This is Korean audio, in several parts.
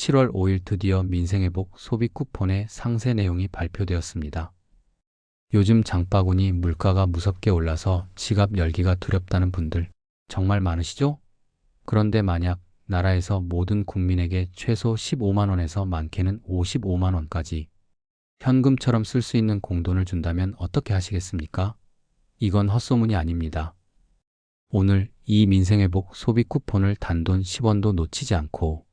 7월 5일 드디어 민생회복 소비 쿠폰의 상세 내용이 발표되었습니다. 요즘 장바구니 물가가 무섭게 올라서 지갑 열기가 두렵다는 분들 정말 많으시죠? 그런데 만약 나라에서 모든 국민에게 최소 15만원에서 많게는 55만원까지 현금처럼 쓸 수 있는 공돈을 준다면 어떻게 하시겠습니까? 이건 헛소문이 아닙니다. 오늘 이 민생회복 소비 쿠폰을 단돈 10원도 놓치지 않고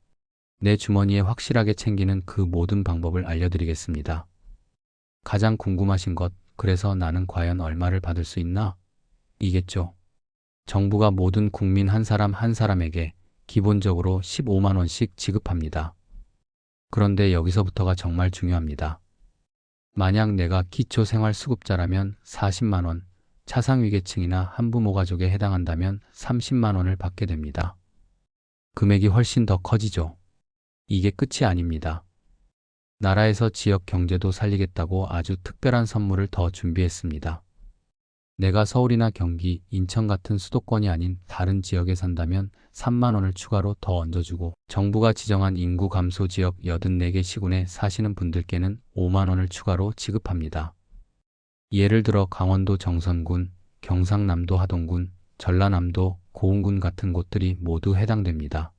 내 주머니에 확실하게 챙기는 그 모든 방법을 알려드리겠습니다. 가장 궁금하신 것, 그래서 나는 과연 얼마를 받을 수 있나? 이겠죠. 정부가 모든 국민 한 사람 한 사람에게 기본적으로 15만원씩 지급합니다. 그런데 여기서부터가 정말 중요합니다. 만약 내가 기초생활수급자라면 40만원, 차상위계층이나 한부모 가족에 해당한다면 30만원을 받게 됩니다. 금액이 훨씬 더 커지죠. 이게 끝이 아닙니다. 나라에서 지역 경제도 살리겠다고 아주 특별한 선물을 더 준비했습니다. 내가 서울이나 경기, 인천 같은 수도권이 아닌 다른 지역에 산다면 3만 원을 추가로 더 얹어주고 정부가 지정한 인구 감소 지역 84개 시군에 사시는 분들께는 5만 원을 추가로 지급합니다. 예를 들어 강원도 정선군, 경상남도 하동군, 전라남도 고흥군 같은 곳들이 모두 해당됩니다.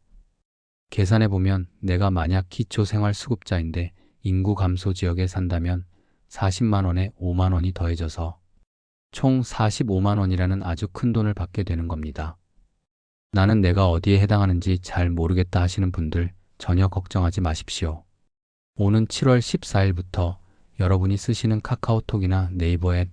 계산해보면 내가 만약 기초생활수급자인데 인구 감소 지역에 산다면 40만 원에 5만 원이 더해져서 총 45만 원이라는 아주 큰 돈을 받게 되는 겁니다. 나는 내가 어디에 해당하는지 잘 모르겠다 하시는 분들 전혀 걱정하지 마십시오. 오는 7월 14일부터 여러분이 쓰시는 카카오톡이나 네이버 앱,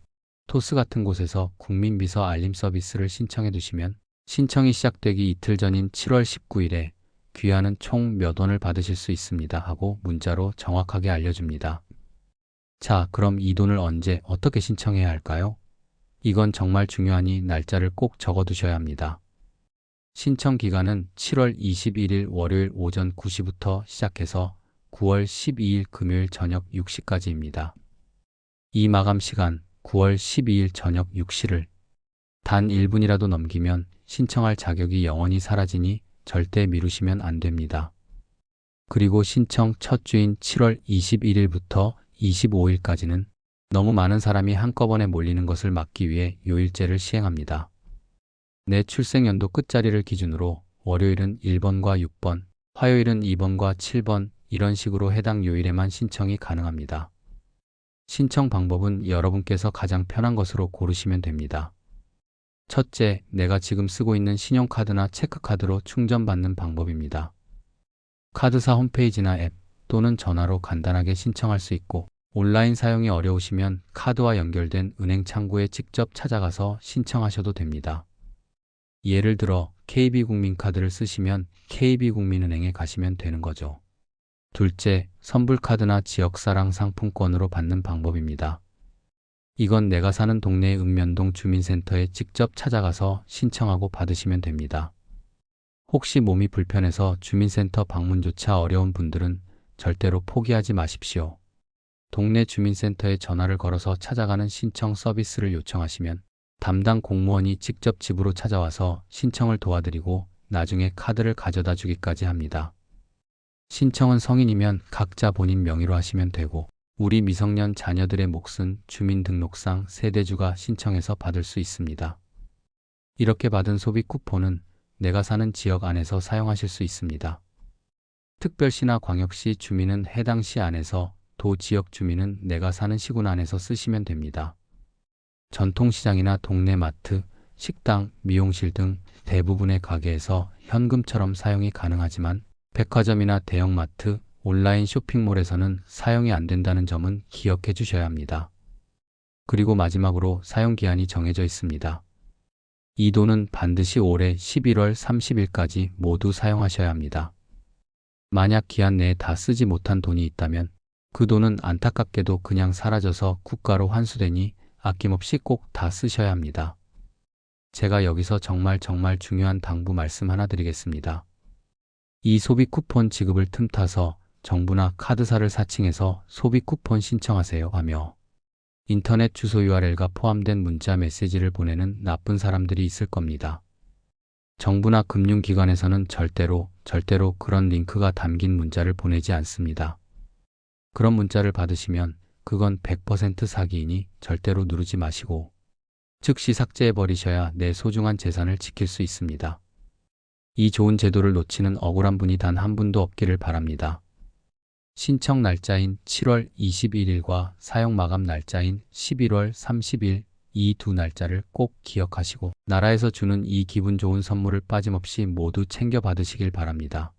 토스 같은 곳에서 국민비서 알림 서비스를 신청해 두시면 신청이 시작되기 이틀 전인 7월 19일에 귀하는 총 몇 원을 받으실 수 있습니다 하고 문자로 정확하게 알려줍니다. 자, 그럼 이 돈을 언제 어떻게 신청해야 할까요? 이건 정말 중요하니 날짜를 꼭 적어 두셔야 합니다. 신청 기간은 7월 21일 월요일 오전 9시부터 시작해서 9월 12일 금요일 저녁 6시까지입니다. 이 마감 시간 9월 12일 저녁 6시를 단 1분이라도 넘기면 신청할 자격이 영원히 사라지니 절대 미루시면 안 됩니다. 그리고 신청 첫 주인 7월 21일부터 25일까지는 너무 많은 사람이 한꺼번에 몰리는 것을 막기 위해 요일제를 시행합니다. 내 출생연도 끝자리를 기준으로 월요일은 1번과 6번, 화요일은 2번과 7번 이런 식으로 해당 요일에만 신청이 가능합니다. 신청 방법은 여러분께서 가장 편한 것으로 고르시면 됩니다. 첫째, 내가 지금 쓰고 있는 신용카드나 체크카드로 충전받는 방법입니다. 카드사 홈페이지나 앱 또는 전화로 간단하게 신청할 수 있고 온라인 사용이 어려우시면 카드와 연결된 은행 창구에 직접 찾아가서 신청하셔도 됩니다. 예를 들어 KB국민카드를 쓰시면 KB국민은행에 가시면 되는 거죠. 둘째, 선불카드나 지역사랑 상품권으로 받는 방법입니다. 이건 내가 사는 동네 읍면동 주민센터에 직접 찾아가서 신청하고 받으시면 됩니다. 혹시 몸이 불편해서 주민센터 방문조차 어려운 분들은 절대로 포기하지 마십시오. 동네 주민센터에 전화를 걸어서 찾아가는 신청 서비스를 요청하시면 담당 공무원이 직접 집으로 찾아와서 신청을 도와드리고 나중에 카드를 가져다 주기까지 합니다. 신청은 성인이면 각자 본인 명의로 하시면 되고 우리 미성년 자녀들의 몫은 주민등록상 세대주가 신청해서 받을 수 있습니다. 이렇게 받은 소비 쿠폰은 내가 사는 지역 안에서 사용하실 수 있습니다. 특별시나 광역시 주민은 해당 시 안에서 도 지역 주민은 내가 사는 시군 안에서 쓰시면 됩니다. 전통시장이나 동네 마트, 식당, 미용실 등 대부분의 가게에서 현금처럼 사용이 가능하지만 백화점이나 대형마트, 온라인 쇼핑몰에서는 사용이 안 된다는 점은 기억해 주셔야 합니다. 그리고 마지막으로 사용 기한이 정해져 있습니다. 이 돈은 반드시 올해 11월 30일까지 모두 사용하셔야 합니다. 만약 기한 내에 다 쓰지 못한 돈이 있다면 그 돈은 안타깝게도 그냥 사라져서 국가로 환수되니 아낌없이 꼭 다 쓰셔야 합니다. 제가 여기서 정말 정말 중요한 당부 말씀 하나 드리겠습니다. 이 소비 쿠폰 지급을 틈타서 정부나 카드사를 사칭해서 소비 쿠폰 신청하세요 하며 인터넷 주소 URL과 포함된 문자 메시지를 보내는 나쁜 사람들이 있을 겁니다. 정부나 금융기관에서는 절대로 절대로 그런 링크가 담긴 문자를 보내지 않습니다. 그런 문자를 받으시면 그건 100% 사기이니 절대로 누르지 마시고 즉시 삭제해 버리셔야 내 소중한 재산을 지킬 수 있습니다. 이 좋은 제도를 놓치는 억울한 분이 단 한 분도 없기를 바랍니다. 신청 날짜인 7월 21일과 사용 마감 날짜인 11월 30일 이 두 날짜를 꼭 기억하시고 나라에서 주는 이 기분 좋은 선물을 빠짐없이 모두 챙겨 받으시길 바랍니다.